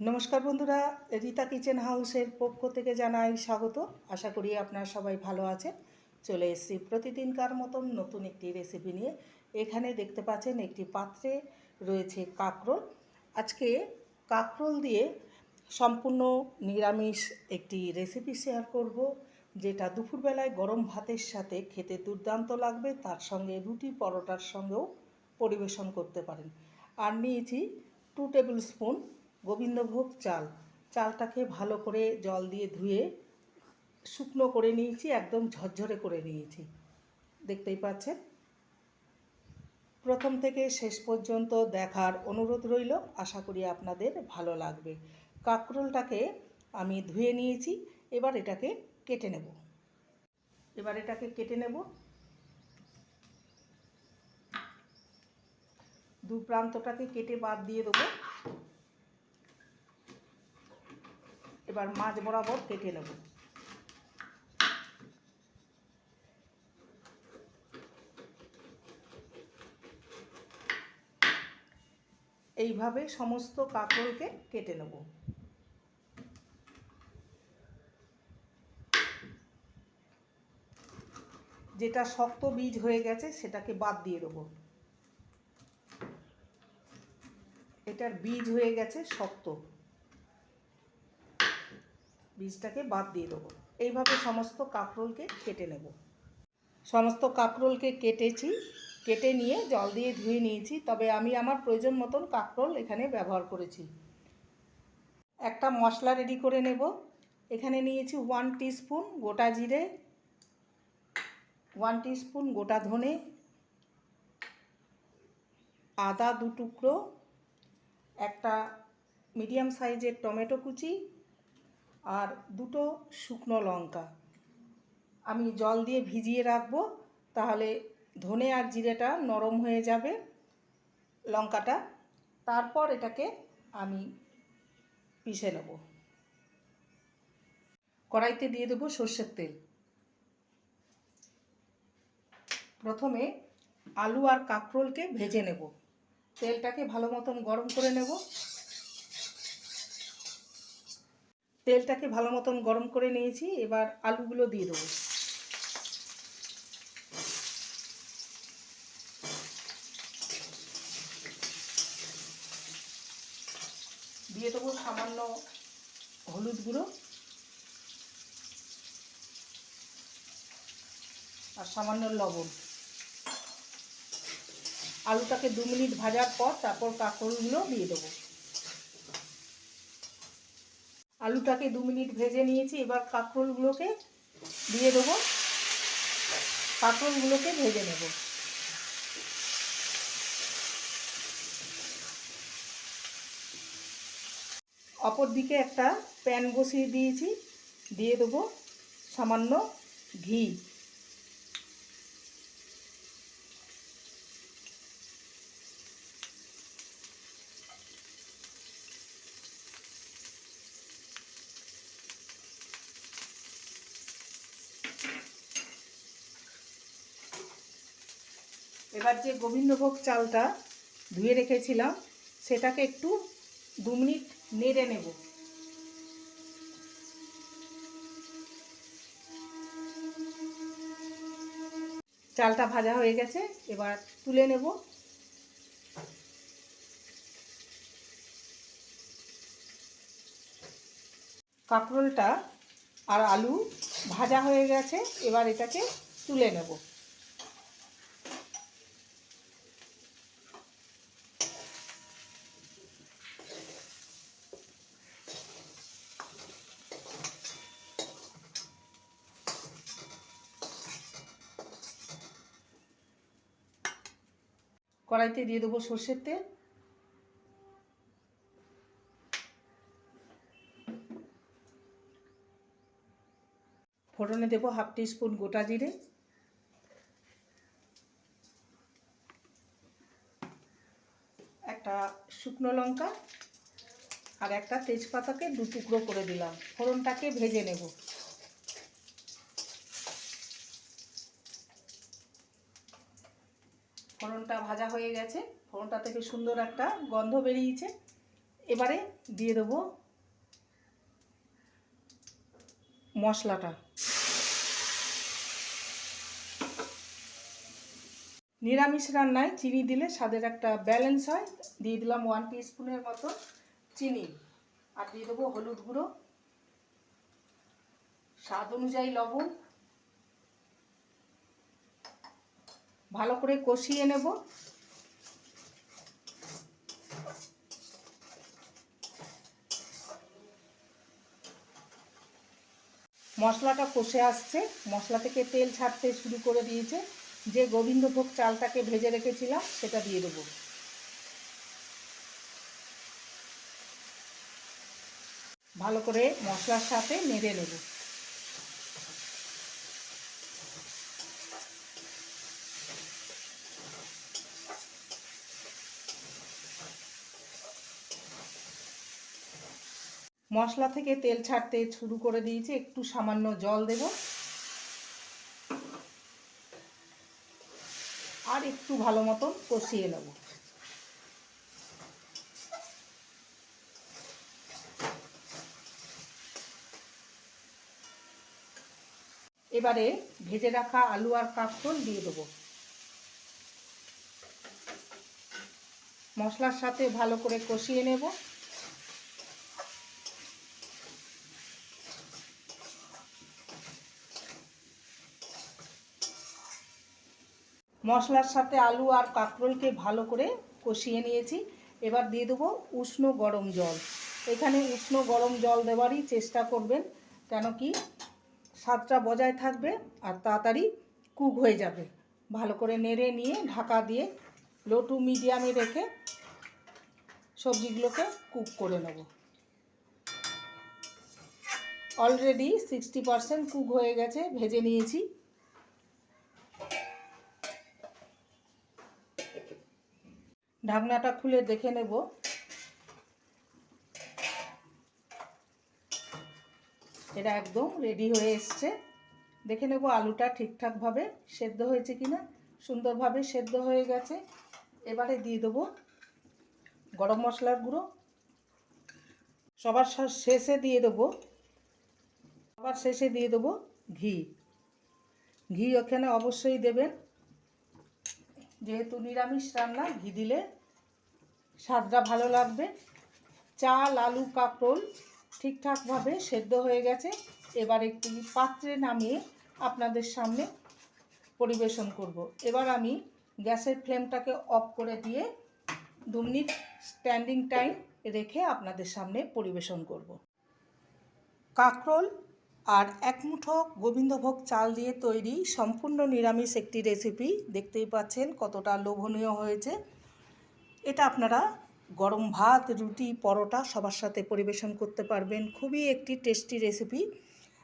নমস্কার বন্ধুরা, রীতা কিচেন হাউসের পক্ষ থেকে জানাই স্বাগত। আশা করি আপনারা সবাই ভালো আছেন। চলে এসেছি প্রতিদিনকার মতন নতুন একটি রেসিপি নিয়ে। এখানে দেখতে পাচ্ছেন একটি পাত্রে রয়েছে কাঁকরোল। আজকে কাঁকরোল দিয়ে সম্পূর্ণ নিরামিষ একটি রেসিপি শেয়ার করব, যেটা দুপুরবেলায় গরম ভাতের সাথে খেতে দুর্দান্ত লাগবে। তার সঙ্গে রুটি পরোটার সঙ্গেও পরিবেশন করতে পারেন। আর নিয়েছি টু টেবিল স্পুন গোবিন্দভোগ চাল। চালটাকে ভালো করে জল দিয়ে ধুয়ে শুকনো করে নিয়েছি, একদম ঝরঝরে করে নিয়েছি। দেখতেই পাচ্ছেন? প্রথম থেকে শেষ পর্যন্ত দেখার অনুরোধ রইল। আশা করি আপনাদের ভালো লাগবে। কাঁকরোলটাকে আমি ধুয়ে নিয়েছি, এবার এটাকে কেটে নেব। এবার এটাকে কেটে নেব। দু প্রান্তটাকে কেটে বাদ দিয়ে দেবো। এবার মাছ বরাবর কেটে নেব। এইভাবে সমস্ত কাঁকরোলকে কেটে নেব। যেটা শক্ত বীজ হয়ে গেছে, সেটাকে বাদ দিয়ে দেবো। এটার বীজ হয়ে গেছে শক্ত। বীজটাকে বাদ দিয়ে দেবো। এইভাবে সমস্ত কাঁকরোলকে কেটে নেব। সমস্ত কাঁকরোলকে কেটেছি, কেটে নিয়ে জল দিয়ে ধুয়ে নিয়েছি, তবে আমি আমার প্রয়োজন মতন কাঁকরোল এখানে ব্যবহার করেছি। একটা মশলা রেডি করে নেব। এখানে নিয়েছি ওয়ান স্পুন গোটা জিরে ওয়ান স্পুন গোটা ধনে, আদা দু টুকরো, একটা মিডিয়াম সাইজের টমেটো কুচি আর দুটো শুকনো লঙ্কা। আমি জল দিয়ে ভিজিয়ে রাখব, তাহলে ধনে আর জিরেটা নরম হয়ে যাবে লঙ্কাটা। তারপর এটাকে আমি পিষে নেব। কড়াইতে দিয়ে দেবো সর্ষের তেল। প্রথমে আলু আর কাঁকরোলকে ভেজে নেব। তেলটাকে ভালো মতন গরম করে নেব। তেলটাকে ভালো মতন গরম করে নিয়েছি, এবার আলুগুলো দিয়ে দেবো। দিয়ে দেবো সামান্য হলুদ গুঁড়ো আর সামান্য লবণ। আলুটাকে দু মিনিট ভাজার পর তারপর কাঁকড়গুলো দিয়ে দেবো। আলুটাকে দু মিনিট ভেজে নিয়েছি, এবার কাঁকরোলগুলোকে দিয়ে দেবো। কাঁকরোলগুলোকে ভেজে নেব। অপর দিকে একটা প্যান বসিয়ে দিয়েছি, দিয়ে দেবো সামান্য ঘি। এবার যে গোবিন্দভোগ চালটা ধুয়ে রেখেছিলাম, সেটাকে একটু দু মিনিট নেড়ে নেব। চালটা ভাজা হয়ে গেছে, এবার তুলে নেব। কাঁকরোলটা আর আলু ভাজা হয়ে গেছে, এবার এটাকে তুলে নেব। কড়াইতে দিয়ে দেবো সর্ষের তেল। ফোড়নে দেবো হাফ স্পুন গোটা জিরে। একটা শুকনো লঙ্কা আর একটা তেজপাতাকে দু টুকরো করে দিলাম। ফোড়নটাকে ভেজে নেব। ফোড়নটা ভাজা হয়ে গেছে। ফোড়নটা থেকে সুন্দর একটা গন্ধ বেরিয়েছে। এবারে দিয়ে দেবো মশলাটা। নিরামিষ রান্নায় চিনি দিলে স্বাদের একটা ব্যালেন্স হয়। দিয়ে দিলাম ওয়ান স্পুনের মতো চিনি। আর দিয়ে দেবো হলুদ গুঁড়ো। স্বাদ অনুযায়ী লবণ। ভালো করে কষিয়ে নেব। মশলাটা কষে আসছে। মশলা থেকে তেল ছাড়তে শুরু করে দিয়েছে। যে গোবিন্দভোগ চালটাকে ভেজে রেখেছিলাম, সেটা দিয়ে দেবো। ভালো করে মশলার সাথে নেড়ে নেব। মশলা থেকে তেল ছাড়তে শুরু করে দিয়েছি। একটু সামান্য জল দেব। আর একটু ভালো মতন কষিয়ে নেব। এবারে ভেজে রাখা আলু আর কাঁকরোল দিয়ে দেবো। মশলার সাথে ভালো করে কষিয়ে নেব। মশলার সাথে আলু আর কাঁকরোলকে ভালো করে কষিয়ে নিয়েছি। এবার দিয়ে দেবো উষ্ণ গরম জল। এখানে উষ্ণ গরম জল দেওয়ারই চেষ্টা করবেন, কেন কি স্বাদটা বজায় থাকবে আর তাড়াতাড়ি কুক হয়ে যাবে। ভালো করে নেড়ে নিয়ে ঢাকা দিয়ে লো টু মিডিয়ামে রেখে সবজিগুলোকে কুক করে নেব। অলরেডি সিক্সটি পারসেন্ট কুক হয়ে গেছে, ভেজে নিয়েছি। ঢাকনাটা খুলে দেখে নেব। এটা একদম রেডি হয়ে এসছে। দেখে নেব আলুটা ঠিকঠাকভাবে সেদ্ধ হয়েছে কিনা। সুন্দরভাবে সেদ্ধ হয়ে গেছে। এবারে দিয়ে দেবো গরম মশলার গুঁড়ো। সবার শেষে দিয়ে দেবো, সবার শেষে দিয়ে দেবো ঘি। ঘি ওখানে অবশ্যই দেবেন। যেহেতু নিরামিষ রান্না, ঘি দিলে স্বাদটা ভালো লাগবে চাল, আলু, কাঁকরোল ঠিকঠাকভাবে সেদ্ধ হয়ে গেছে এবার একটি পাত্রে নামিয়ে আপনাদের সামনে পরিবেশন করব। এবার আমি গ্যাসের ফ্লেমটাকে অফ করে দিয়ে দু মিনিট স্ট্যান্ডিং টাইম রেখে আপনাদের সামনে পরিবেশন করব। কাঁকরোল আর এক মুঠো গোবিন্দভোগ চাল দিয়ে তৈরি সম্পূর্ণ নিরামিষ একটি রেসিপি দেখতেই পাচ্ছেন কতটা লোভনীয় হয়েছে এটা আপনারা গরম ভাত, রুটি, পরোটা সবার সাথে পরিবেশন করতে পারবেন। খুবই একটি টেস্টি রেসিপি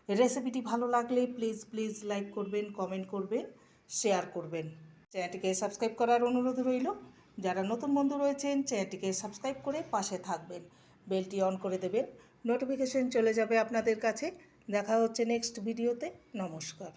রেসিপিটি ভালো লাগলে প্লিজ প্লিজ লাইক করবেন কমেন্ট করবেন শেয়ার করবেন। চ্যানেলটিকে সাবস্ক্রাইব করার অনুরোধ রইল। যারা নতুন বন্ধু রয়েছেন চ্যানেলটিকে সাবস্ক্রাইব করে পাশে থাকবেন। বেলটি অন করে দেবেন। নোটিফিকেশন চলে যাবে আপনাদের কাছে। দেখা হচ্ছে নেক্সট ভিডিওতে নমস্কার।